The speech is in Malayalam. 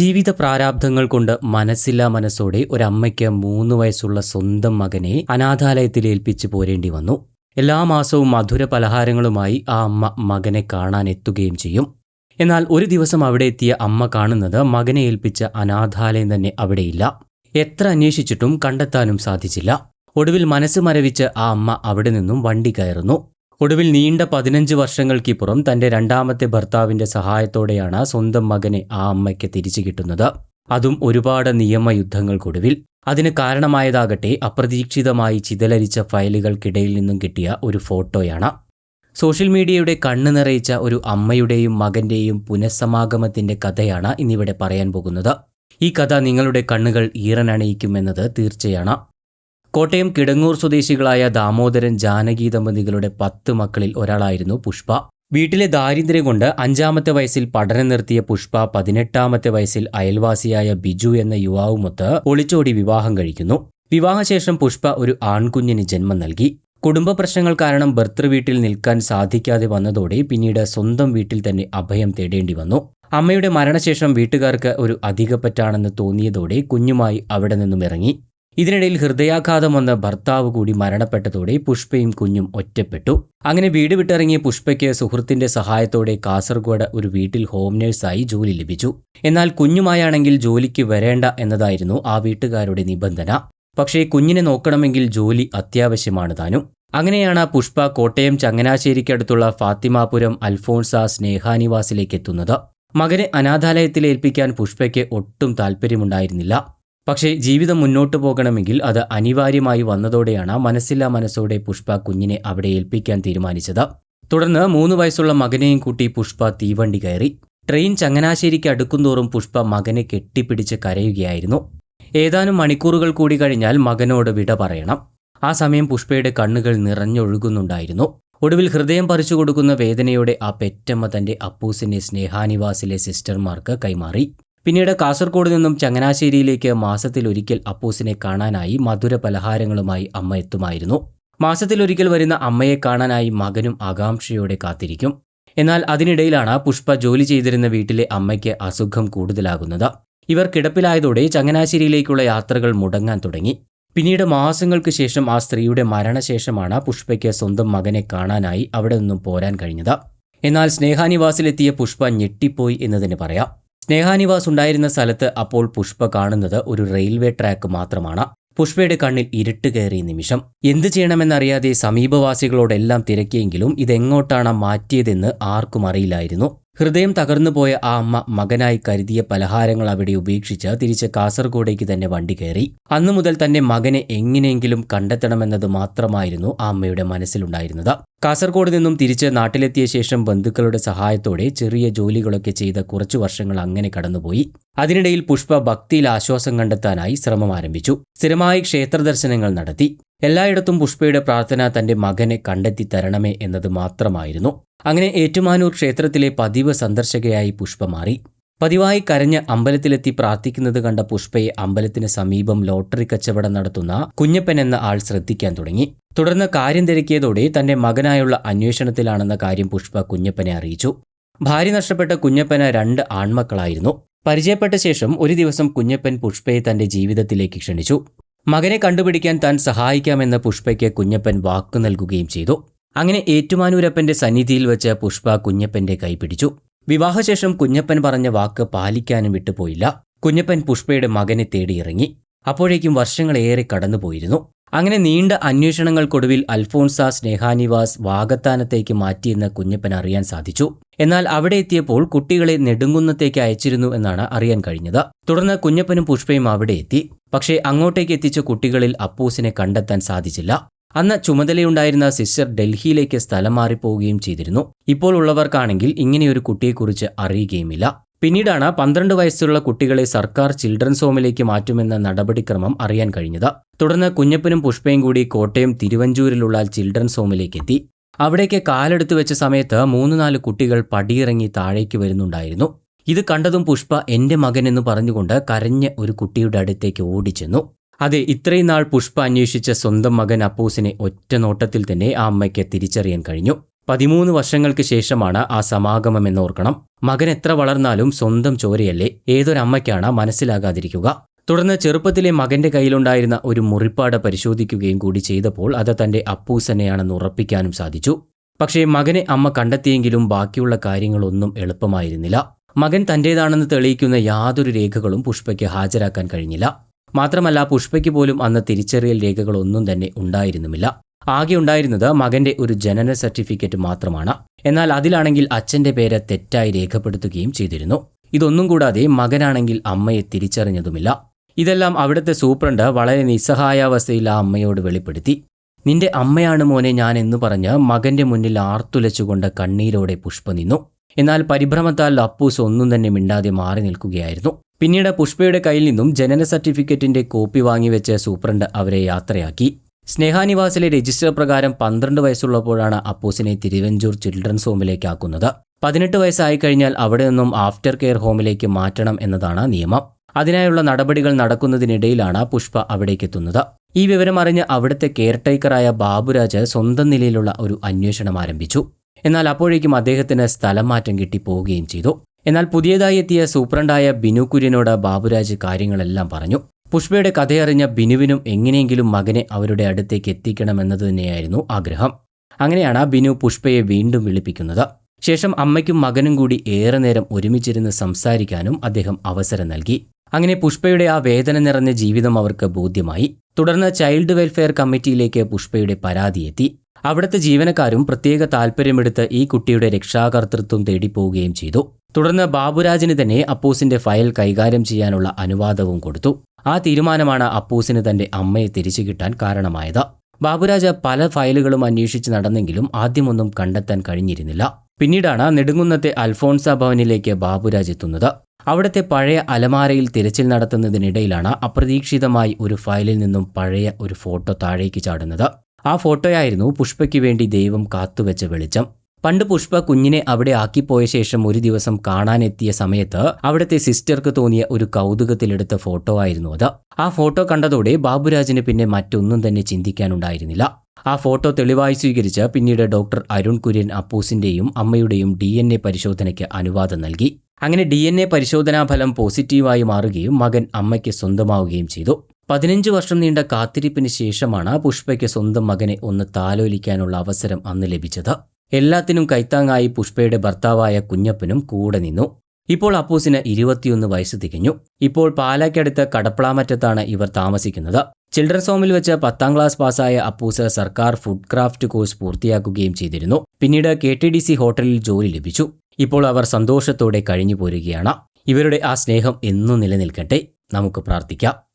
ജീവിത പ്രാരാബ്ധങ്ങൾ കൊണ്ട് മനസ്സില്ലാ മനസ്സോടെ ഒരമ്മയ്ക്ക് മൂന്ന് വയസ്സുള്ള സ്വന്തം മകനെ അനാഥാലയത്തിൽ ഏൽപ്പിച്ചു പോരേണ്ടി വന്നു. എല്ലാ മാസവും മധുര പലഹാരങ്ങളുമായി ആ അമ്മ മകനെ കാണാൻ എത്തുകയും ചെയ്യും. എന്നാൽ ഒരു ദിവസം അവിടെ എത്തിയ അമ്മ കാണുന്നത് മകനെ ഏൽപ്പിച്ച അനാഥാലയം തന്നെ അവിടെയില്ല. എത്ര അന്വേഷിച്ചിട്ടും കണ്ടെത്താനും സാധിച്ചില്ല. ഒടുവിൽ മനസ്സ് മരവിച്ച് ആ അമ്മ അവിടെ നിന്നും വണ്ടി കയറുന്നു. ഒടുവിൽ നീണ്ട പതിനഞ്ച് വർഷങ്ങൾക്കിപ്പുറം തന്റെ രണ്ടാമത്തെ ഭർത്താവിന്റെ സഹായത്തോടെയാണ് സ്വന്തം മകനെ ആ അമ്മയ്ക്ക് തിരിച്ചു കിട്ടുന്നത്. അതും ഒരുപാട് നിയമയുദ്ധങ്ങൾക്കൊടുവിൽ അതിന് കാരണമായതാകട്ടെ അപ്രതീക്ഷിതമായി ചിതലരിച്ച ഫയലുകൾക്കിടയിൽ നിന്നും കിട്ടിയ ഒരു ഫോട്ടോയാണ്. സോഷ്യൽ മീഡിയയുടെ കണ്ണു നിറയിച്ച ഒരു അമ്മയുടെയും മകന്റെയും പുനഃസമാഗമത്തിന്റെ കഥയാണ് ഇന്നിവിടെ പറയാൻ പോകുന്നത്. ഈ കഥ നിങ്ങളുടെ കണ്ണുകൾ ഈറനണിയിക്കുമെന്നത് തീർച്ചയാണ്. കോട്ടയം കിടങ്ങൂർ സ്വദേശികളായ ദാമോദരൻ ജാനകി ദമ്പതികളുടെ പത്ത് മക്കളിൽ ഒരാളായിരുന്നു പുഷ്പ. വീട്ടിലെ ദാരിദ്ര്യം കൊണ്ട് അഞ്ചാമത്തെ വയസ്സിൽ പഠനം നിർത്തിയ പുഷ്പ പതിനെട്ടാമത്തെ വയസ്സിൽ അയൽവാസിയായ ബിജു എന്ന യുവാവുമൊത്ത് ഒളിച്ചോടി വിവാഹം കഴിക്കുന്നു. വിവാഹശേഷം പുഷ്പ ഒരു ആൺകുഞ്ഞിന് ജന്മം നൽകി. കുടുംബ പ്രശ്നങ്ങൾ കാരണം ഭർത്തൃവീട്ടിൽ നിൽക്കാൻ സാധിക്കാതെ വന്നതോടെ പിന്നീട് സ്വന്തം വീട്ടിൽ തന്നെ അഭയം തേടേണ്ടി വന്നു. അമ്മയുടെ മരണശേഷം വീട്ടുകാർക്ക് ഒരു അധികപ്പറ്റാണെന്ന് തോന്നിയതോടെ കുഞ്ഞുമായി അവിടെ നിന്നും ഇറങ്ങി. ഇതിനിടയിൽ ഹൃദയാഘാതം വന്ന ഭർത്താവ് കൂടി മരണപ്പെട്ടതോടെ പുഷ്പയും കുഞ്ഞും ഒറ്റപ്പെട്ടു. അങ്ങനെ വീട് വിട്ടിറങ്ങിയ പുഷ്പയ്ക്ക് സുഹൃത്തിന്റെ സഹായത്തോടെ കാസർഗോഡ് ഒരു വീട്ടിൽ ഹോം നേഴ്സായി ജോലി ലഭിച്ചു. എന്നാൽ കുഞ്ഞുമായാണെങ്കിൽ ജോലിക്ക് വരേണ്ട എന്നതായിരുന്നു ആ വീട്ടുകാരുടെ നിബന്ധന. പക്ഷേ കുഞ്ഞിനെ നോക്കണമെങ്കിൽ ജോലി അത്യാവശ്യമാണ് താനും. അങ്ങനെയാണ് പുഷ്പ കോട്ടയം ചങ്ങനാശ്ശേരിക്കടുത്തുള്ള ഫാത്തിമാപുരം അൽഫോൺസ സ്നേഹാനിവാസിലേക്ക് എത്തുന്നത് മകനെ അനാഥാലയത്തിൽ ഏൽപ്പിക്കാൻ പുഷ്പയ്ക്ക് ഒട്ടും താല്പര്യമുണ്ടായിരുന്നില്ല പക്ഷേ ജീവിതം മുന്നോട്ട് പോകണമെങ്കിൽ അത് അനിവാര്യമായി വന്നതോടെയാണ് മനസ്സില്ലാ മനസ്സോടെ പുഷ്പ കുഞ്ഞിനെ അവിടെ ഏൽപ്പിക്കാൻ തീരുമാനിച്ചത്. തുടർന്ന് മൂന്ന് വയസ്സുള്ള മകനെയും കൂട്ടി പുഷ്പ തീവണ്ടി കയറി. ട്രെയിൻ ചങ്ങനാശ്ശേരിക്ക് അടുക്കുന്തോറും പുഷ്പ മകനെ കെട്ടിപ്പിടിച്ച് കരയുകയായിരുന്നു. ഏതാനും മണിക്കൂറുകൾ കൂടി കഴിഞ്ഞാൽ മകനോട് വിട പറയണം. ആ സമയം പുഷ്പയുടെ കണ്ണുകൾ നിറഞ്ഞൊഴുകുന്നുണ്ടായിരുന്നു. ഒടുവിൽ ഹൃദയം പറിച്ചു കൊടുക്കുന്ന വേദനയോടെ ആ പെറ്റമ്മ തന്റെ അപ്പൂസിനെ സ്നേഹാനിവാസിലെ സിസ്റ്റർമാർക്ക് കൈമാറി. പിന്നീട് കാസർഗോഡ് നിന്നും ചങ്ങനാശ്ശേരിയിലേക്ക് മാസത്തിലൊരിക്കൽ അപ്പൂസിനെ കാണാനായി മധുര പലഹാരങ്ങളുമായി അമ്മ എത്തുമായിരുന്നു. മാസത്തിലൊരിക്കൽ വരുന്ന അമ്മയെ കാണാനായി മകനും ആകാംക്ഷയോടെ കാത്തിരിക്കും. എന്നാൽ അതിനിടയിലാണ് പുഷ്പ ജോലി ചെയ്തിരുന്ന വീട്ടിലെ അമ്മയ്ക്ക് അസുഖം കൂടുതലാകുന്നത്. ഇവർ കിടപ്പിലായതോടെ ചങ്ങനാശ്ശേരിയിലേക്കുള്ള യാത്രകൾ മുടങ്ങാൻ തുടങ്ങി. പിന്നീട് മാസങ്ങൾക്ക് ശേഷം ആ സ്ത്രീയുടെ മരണശേഷമാണ് പുഷ്പയ്ക്ക് സ്വന്തം മകനെ കാണാനായി അവിടെ നിന്നും പോരാൻ കഴിഞ്ഞത്. എന്നാൽ സ്നേഹാനിവാസിലെത്തിയ പുഷ്പ ഞെട്ടിപ്പോയി എന്നതിന് പറയാം. സ്നേഹാനിവാസ് ഉണ്ടായിരുന്ന സ്ഥലത്ത് അപ്പോൾ പുഷ്പ കാണുന്നത് ഒരു റെയിൽവേ ട്രാക്ക് മാത്രമാണ്. പുഷ്പയുടെ കണ്ണിൽ ഇരുട്ട് കയറിയ നിമിഷം. എന്തു ചെയ്യണമെന്നറിയാതെ സമീപവാസികളോടെല്ലാം തിരക്കിയെങ്കിലും ഇതെങ്ങോട്ടാണ് മാറ്റിയതെന്ന് ആർക്കും അറിയില്ലായിരുന്നു. ഹൃദയം തകർന്നുപോയ ആ അമ്മ മകനായി കരുതിയ പലഹാരങ്ങൾ അവിടെ ഉപേക്ഷിച്ച് തിരിച്ച് കാസർഗോഡേക്ക് തന്നെ വണ്ടി കയറി. അന്നു മുതൽ തന്നെ മകനെ എങ്ങനെയെങ്കിലും കണ്ടെത്തണമെന്നത് മാത്രമായിരുന്നു ആ അമ്മയുടെ മനസ്സിലുണ്ടായിരുന്നത്. കാസർഗോഡ് നിന്നും തിരിച്ച് നാട്ടിലെത്തിയ ശേഷം ബന്ധുക്കളുടെ സഹായത്തോടെ ചെറിയ ജോലികളൊക്കെ ചെയ്ത കുറച്ചു വർഷങ്ങൾ അങ്ങനെ കടന്നുപോയി. അതിനിടയിൽ പുഷ്പ ഭക്തിയിൽ ആശ്വാസം കണ്ടെത്താനായി ശ്രമം ആരംഭിച്ചു. സ്ഥിരമായി ക്ഷേത്രദർശനങ്ങൾ നടത്തി. എല്ലായിടത്തും പുഷ്പയുടെ പ്രാർത്ഥന തന്റെ മകനെ കണ്ടെത്തി തരണമേ എന്നത് മാത്രമായിരുന്നു. അങ്ങനെ ഏറ്റുമാനൂർ ക്ഷേത്രത്തിലെ പതിവ് സന്ദർശകയായി പുഷ്പ മാറി. പതിവായി കരഞ്ഞ് അമ്പലത്തിലെത്തി പ്രാർത്ഥിക്കുന്നത് കണ്ട പുഷ്പയെ അമ്പലത്തിന് സമീപം ലോട്ടറി കച്ചവടം നടത്തുന്ന കുഞ്ഞപ്പൻ എന്ന ആൾ ശ്രദ്ധിക്കാൻ തുടങ്ങി. തുടർന്ന് കാര്യം തിരക്കിയതോടെ തന്റെ മകനായുള്ള അന്വേഷണത്തിലാണെന്ന കാര്യം പുഷ്പ കുഞ്ഞപ്പനെ അറിയിച്ചു. ഭാര്യ നഷ്ടപ്പെട്ട കുഞ്ഞപ്പന് രണ്ട് ആൺമക്കളായിരുന്നു. പരിചയപ്പെട്ട ശേഷം ഒരു ദിവസം കുഞ്ഞപ്പൻ പുഷ്പയെ തന്റെ ജീവിതത്തിലേക്ക് ക്ഷണിച്ചു. മകനെ കണ്ടുപിടിക്കാൻ താൻ സഹായിക്കാമെന്ന് പുഷ്പയ്ക്ക് കുഞ്ഞപ്പൻ വാക്കു നൽകുകയും ചെയ്തു. അങ്ങനെ ഏറ്റുമാനൂരപ്പന്റെ സന്നിധിയിൽ വെച്ച് പുഷ്പ കുഞ്ഞപ്പന്റെ കൈ പിടിച്ചു. വിവാഹശേഷം കുഞ്ഞപ്പൻ പറഞ്ഞ വാക്ക് പാലിക്കാനും വിട്ടുപോയില്ല. കുഞ്ഞപ്പൻ പുഷ്പയുടെ മകനെ തേടിയിറങ്ങി അപ്പോഴേക്കും വർഷങ്ങളേറെ കടന്നുപോയിരുന്നു. അങ്ങനെ നീണ്ട അന്വേഷണങ്ങൾക്കൊടുവിൽ അൽഫോൺസ സ്നേഹാനിവാസ് വാഗത്താനത്തേക്ക് മാറ്റിയെന്ന് കുഞ്ഞപ്പൻ അറിയാൻ സാധിച്ചു. എന്നാൽ അവിടെ എത്തിയപ്പോൾ കുട്ടികളെ നെടുങ്കുന്നത്തേക്ക് അയച്ചിരുന്നു എന്നാണ് അറിയാൻ കഴിഞ്ഞത്. തുടർന്ന് കുഞ്ഞപ്പനും പുഷ്പയും അവിടെ എത്തി. പക്ഷേ അങ്ങോട്ടേക്ക് എത്തിച്ച കുട്ടികളിൽ അപ്പൂസിനെ കണ്ടെത്താൻ സാധിച്ചില്ല. അന്ന് ചുമതലയുണ്ടായിരുന്ന സിസ്റ്റർ ഡൽഹിയിലേക്ക് സ്ഥലം മാറിപ്പോവുകയും ചെയ്തിരുന്നു. ഇപ്പോൾ ഉള്ളവർക്കാണെങ്കിൽ ഇങ്ങനെയൊരു കുട്ടിയെക്കുറിച്ച് അറിയുകയുമില്ല. പിന്നീടാണ് പന്ത്രണ്ട് വയസ്സുള്ള കുട്ടികളെ സർക്കാർ ചിൽഡ്രൻസ് ഹോമിലേക്ക് മാറ്റുമെന്ന നടപടിക്രമം അറിയാൻ കഴിഞ്ഞത്. തുടർന്ന് കുഞ്ഞപ്പനും പുഷ്പയും കൂടി കോട്ടയം തിരുവഞ്ചൂരിലുള്ള ചിൽഡ്രൻസ് ഹോമിലേക്ക് എത്തി. അവിടേക്ക് കാലെടുത്തു വെച്ച സമയത്ത് മൂന്ന് നാല് കുട്ടികൾ പടിയിറങ്ങി താഴേക്ക് വരുന്നുണ്ടായിരുന്നു. ഇത് കണ്ടതും പുഷ്പ മകൻ എന്ന് പറഞ്ഞുകൊണ്ട് കരഞ്ഞ ഒരു കുട്ടിയുടെ അടുത്തേക്ക് ഓടിച്ചെന്നു. അതെ ഇത്രയും നാൾ പുഷ്പ അന്വേഷിച്ച സ്വന്തം മകൻ അപ്പൂസിനെ ഒറ്റ നോട്ടത്തിൽ തന്നെ ആ അമ്മയ്ക്ക് തിരിച്ചറിയാൻ കഴിഞ്ഞു. പതിമൂന്ന് വർഷങ്ങൾക്ക് ശേഷമാണ് ആ സമാഗമം എന്നോർക്കണം. മകൻ എത്ര വളർന്നാലും സ്വന്തം ചോരയല്ലേ ഏതൊരമ്മയ്ക്കാണ് മനസ്സിലാകാതിരിക്കുക. തുടർന്ന് ചെറുപ്പത്തിലെ മകന്റെ കയ്യിലുണ്ടായിരുന്ന ഒരു മുറിപ്പാട് പരിശോധിക്കുകയും കൂടി ചെയ്തപ്പോൾ അത് തന്റെ അപ്പൂസനെയാണെന്ന് ഉറപ്പിക്കാനും സാധിച്ചു. പക്ഷേ മകനെ അമ്മ കണ്ടെത്തിയെങ്കിലും ബാക്കിയുള്ള കാര്യങ്ങളൊന്നും എളുപ്പമായിരുന്നില്ല. മകൻ തന്റേതാണെന്ന് തെളിയിക്കുന്ന യാതൊരു രേഖകളും പുഷ്പയ്ക്ക് ഹാജരാക്കാൻ കഴിഞ്ഞില്ല. മാത്രമല്ല പുഷ്പയ്ക്ക് പോലും അന്ന് തിരിച്ചറിയൽ രേഖകളൊന്നും തന്നെ ഉണ്ടായിരുന്നുമില്ല. ആകെ ഉണ്ടായിരുന്നത് മകന്റെ ഒരു ജനന സർട്ടിഫിക്കറ്റ് മാത്രമാണ്. എന്നാൽ അതിലാണെങ്കിൽ അച്ഛന്റെ പേര് തെറ്റായി രേഖപ്പെടുത്തുകയും ചെയ്തിരുന്നു. ഇതൊന്നും കൂടാതെ മകനാണെങ്കിൽ അമ്മയെ തിരിച്ചറിഞ്ഞതുമില്ല. ഇതെല്ലാം അവിടുത്തെ സൂപ്രണ്ട് വളരെ നിസ്സഹായാവസ്ഥയിൽ ആ അമ്മയോട് വെളിപ്പെടുത്തി. നിന്റെ അമ്മയാണ് മോനെ ഞാൻ എന്ന് പറഞ്ഞ് മകന്റെ മുന്നിൽ ആർത്തുലച്ചുകൊണ്ട് കണ്ണീരോടെ പുഷ്പ നിന്നു. എന്നാൽ പരിഭ്രമത്താൽ അപ്പൂസ് ഒന്നും തന്നെ മിണ്ടാതെ മാറി നിൽക്കുകയായിരുന്നു. പിന്നീട് പുഷ്പയുടെ കയ്യിൽ നിന്നും ജനന സർട്ടിഫിക്കറ്റിന്റെ കോപ്പി വാങ്ങിവെച്ച് സൂപ്രണ്ട് അവരെ യാത്രയാക്കി. സ്നേഹാനിവാസിലെ രജിസ്റ്റർ പ്രകാരം പന്ത്രണ്ട് വയസ്സുള്ളപ്പോഴാണ് അപ്പൂസിനെ തിരുവഞ്ചൂർ ചിൽഡ്രൻസ് ഹോമിലേക്കാക്കുന്നത്. പതിനെട്ട് വയസ്സായി കഴിഞ്ഞാൽ അവിടെ നിന്നും ആഫ്റ്റർ കെയർ ഹോമിലേക്ക് മാറ്റണം എന്നതാണ് നിയമം. അതിനായുള്ള നടപടികൾ നടക്കുന്നതിനിടയിലാണ് പുഷ്പ അവിടേക്ക് എത്തുന്നത്. ഈ വിവരം അറിഞ്ഞ് അവിടുത്തെ കെയർടേക്കറായ ബാബുരാജ് സ്വന്തം നിലയിലുള്ള ഒരു അന്വേഷണം ആരംഭിച്ചു. എന്നാൽ അപ്പോഴേക്കും അദ്ദേഹത്തിന് സ്ഥലം മാറ്റം കിട്ടി പോവുകയും ചെയ്തു. എന്നാൽ പുതിയതായി എത്തിയ സൂപ്രണ്ടായ ബിനു കുര്യനോട് ബാബുരാജ് കാര്യങ്ങളെല്ലാം പറഞ്ഞു. പുഷ്പയുടെ കഥയറിഞ്ഞ ബിനുവിനും എങ്ങനെയെങ്കിലും മകനെ അവരുടെ അടുത്തേക്ക് എത്തിക്കണമെന്നത് തന്നെയായിരുന്നു ആഗ്രഹം. അങ്ങനെയാണ് ബിനു പുഷ്പയെ വീണ്ടും വിളിപ്പിക്കുന്നത്. ശേഷം അമ്മയ്ക്കും മകനും കൂടി ഏറെ നേരം ഒരുമിച്ചിരുന്ന് സംസാരിക്കാനും അദ്ദേഹം അവസരം നൽകി. അങ്ങനെ പുഷ്പയുടെ ആ വേദന നിറഞ്ഞ ജീവിതം അവർക്ക് ബോധ്യമായി. തുടർന്ന് ചൈൽഡ് വെൽഫെയർ കമ്മിറ്റിയിലേക്ക് പുഷ്പയുടെ പരാതി എത്തി അവിടുത്തെ ജീവനക്കാരും പ്രത്യേക താൽപ്പര്യമെടുത്ത് ഈ കുട്ടിയുടെ രക്ഷാകർതൃത്വം തേടിപ്പോവുകയും ചെയ്തു. തുടർന്ന് ബാബുരാജിന് തന്നെ അപ്പൂസിന്റെ ഫയൽ കൈകാര്യം ചെയ്യാനുള്ള അനുവാദവും കൊടുത്തു. ആ തീരുമാനമാണ് അപ്പൂസിന് തന്റെ അമ്മയെ തിരിച്ചു കിട്ടാൻ കാരണമായത്. ബാബുരാജ് പല ഫയലുകളും അന്വേഷിച്ച് നടന്നെങ്കിലും ആദ്യമൊന്നും കണ്ടെത്താൻ കഴിഞ്ഞിരുന്നില്ല. പിന്നീടാണ് നെടുങ്കുന്നത്തെ അൽഫോൺസ ഭവനിലേക്ക് ബാബുരാജ് എത്തുന്നത്. അവിടുത്തെ പഴയ അലമാരയിൽ തിരച്ചിൽ നടത്തുന്നതിനിടയിലാണ് അപ്രതീക്ഷിതമായി ഒരു ഫയലിൽ നിന്നും പഴയ ഒരു ഫോട്ടോ താഴേക്ക് ചാടുന്നത്. ആ ഫോട്ടോയായിരുന്നു പുഷ്പയ്ക്ക് വേണ്ടി ദൈവം കാത്തുവെച്ച വെളിച്ചം. പണ്ട് പുഷ്പ കുഞ്ഞിനെ അവിടെ ആക്കിപ്പോയ ശേഷം ഒരു ദിവസം കാണാനെത്തിയ സമയത്ത് അവിടുത്തെ സിസ്റ്റർക്ക് തോന്നിയ ഒരു കൗതുകത്തിലെടുത്ത ഫോട്ടോ ആയിരുന്നു അത്. ആ ഫോട്ടോ കണ്ടതോടെ ബാബുരാജിന് പിന്നെ മറ്റൊന്നും തന്നെ ചിന്തിക്കാനുണ്ടായിരുന്നില്ല. ആ ഫോട്ടോ തെളിവായി സ്വീകരിച്ച് പിന്നീട് ഡോക്ടർ അരുൺ കുര്യൻ അപ്പൂസിന്റെയും അമ്മയുടെയും ഡി എൻ എ പരിശോധനയ്ക്ക് അനുവാദം നൽകി. അങ്ങനെ ഡി എൻ എ പരിശോധനാ ഫലം പോസിറ്റീവായി മാറുകയും മകൻ അമ്മയ്ക്ക് സ്വന്തമാവുകയും ചെയ്തു. പതിനഞ്ച് വർഷം നീണ്ട കാത്തിരിപ്പിന് ശേഷമാണ് പുഷ്പയ്ക്ക് സ്വന്തം മകനെ ഒന്ന് താലോലിക്കാനുള്ള അവസരം അന്ന് ലഭിച്ചത്. എല്ലാത്തിനും കൈത്താങ്ങായി പുഷ്പയുടെ ഭർത്താവായ കുഞ്ഞപ്പനും കൂടെ നിന്നു. ഇപ്പോൾ അപ്പൂസിന് ഇരുപത്തിയൊന്ന് വയസ്സ് തികഞ്ഞു. ഇപ്പോൾ പാലാക്കടുത്ത് കടപ്പളാമറ്റത്താണ് ഇവർ താമസിക്കുന്നത്. ചിൽഡ്രൻസ് ഹോമിൽ വെച്ച് പത്താം ക്ലാസ് പാസായ അപ്പൂസ് സർക്കാർ ഫുഡ് ക്രാഫ്റ്റ് കോഴ്സ് പൂർത്തിയാക്കുകയും ചെയ്തിരുന്നു. പിന്നീട് കെ ടി ഡി സി ഹോട്ടലിൽ ജോലി ലഭിച്ചു. ഇപ്പോൾ അവർ സന്തോഷത്തോടെ കഴിഞ്ഞു പോരുകയാണ് ഇവരുടെ ആ സ്നേഹം എന്നും നിലനിൽക്കട്ടെ. നമുക്ക് പ്രാർത്ഥിക്കാം.